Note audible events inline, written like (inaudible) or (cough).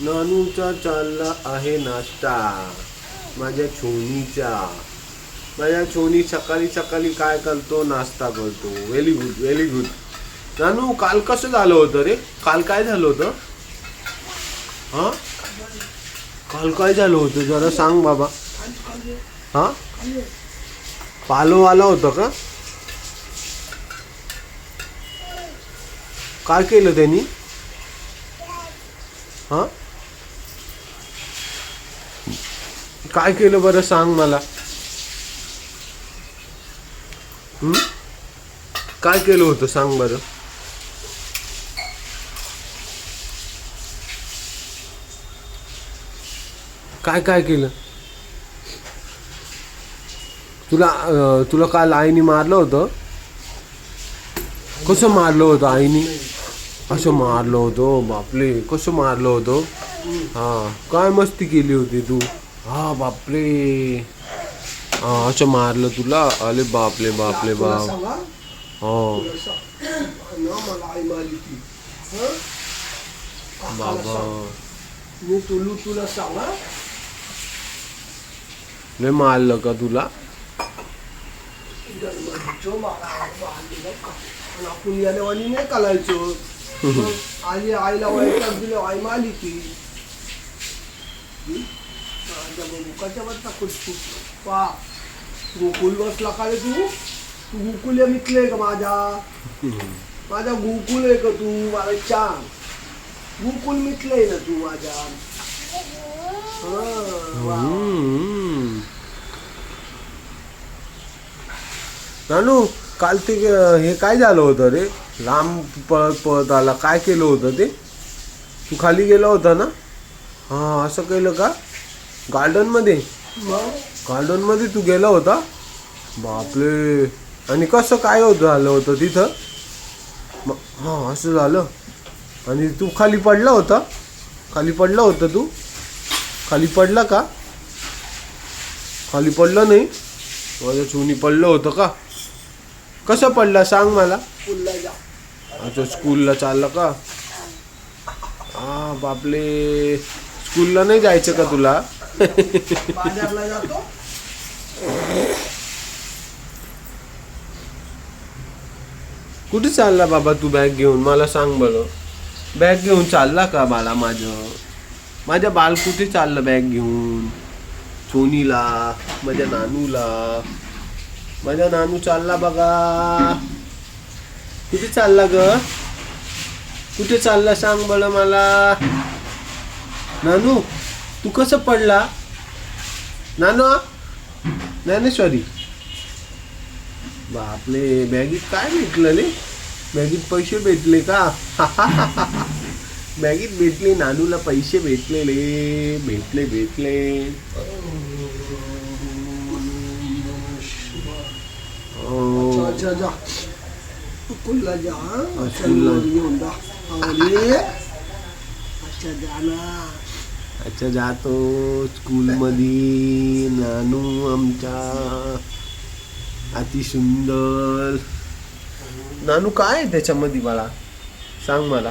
नानूचा चालला आहे नाश्ता. माझ्या छोनीचा. माझ्या छोनी सकाळी सकाळी काय करतो? नाश्ता करतो. व्हेरी गुड व्हेरी गुड नानू काल कसं झालं होतं रे? काल काय झालं होतं? हां? काल काय झालं होतं? जरा सांग बाबा. हां? पालो आला होता का? काय केलं त्यांनी? हां? काय केलं बरं सांग मला? काय केलं होतं सांग बरं? काय काय केलं? तुला तुला काल आईने मारलं होतं? कसं मारलं होतं आईने? असं मारलं होतं बापले कसं मारलं होतं? हा काय मस्ती केली होती तू? हा बापरे. हा असं मारलं तुला? अरे बापले बापले बाप. हो मला बाबा. मी तुलू तुला सांगा. लय मारलं का तुला? मला आपण यानेवानी नाही कालायचो आली आईला वैताग दिलं आई मारली ती. मुखाच्या गोकुल बसला का रे तू? तू गोकुल मिटले का माझ्या? (laughs) माझा गोकुल आहे का तू? मला सांग गोकुल मिटलंय ना तू माझ्या हं. नानू काल ते हे काय झालं होतं रे? लांब पळत पळत आला. काय केलं होतं ते? तू खाली गेला होता ना? हा असं केलं का? गार्डनमध्ये? मग? गार्डनमध्ये तू गेला होता? बापरे. आणि कसं काय होतं झालं होतं तिथं? हा असं झालं. आणि तू खाली पडला होता? खाली पडला होता तू? खाली पडला का? खाली पडलं नाही? माझ्या चुनी पडलं होतं का? कसं पडला सांग मला? अच्छा स्कूलला चालला का? हा बापले स्कूलला नाही जायचं का तुला? बाजारला जातो. कुठे चालला बाबा तू बॅग घेऊन? मला सांग बरं. बॅग घेऊन चालला का बाळा माझं? माझ्या बाल कुठे चाललं बॅग घेऊन? सोनीला माझ्या नानूला. माझ्या नानू चालला बघा. कुठे चालला ग? कुठे चालला सांग बरं मला? नानू? तू कसं पडला? नानू? ज्ञानेश्वरी? बापले बॅगीत काय भेटलं रे? बॅगीत पैसे भेटले का? (laughs) बॅगीत भेटले नानूला पैसे भेटले रे. भेटले भेटले. अच्छा. अच्छा जा. जा. अच्छा जा ना. अच्छा जातो स्कूलमध्ये. नानू आमच्या अति सुंदर. नानू काय आहे त्याच्यामध्ये मला सांग मला.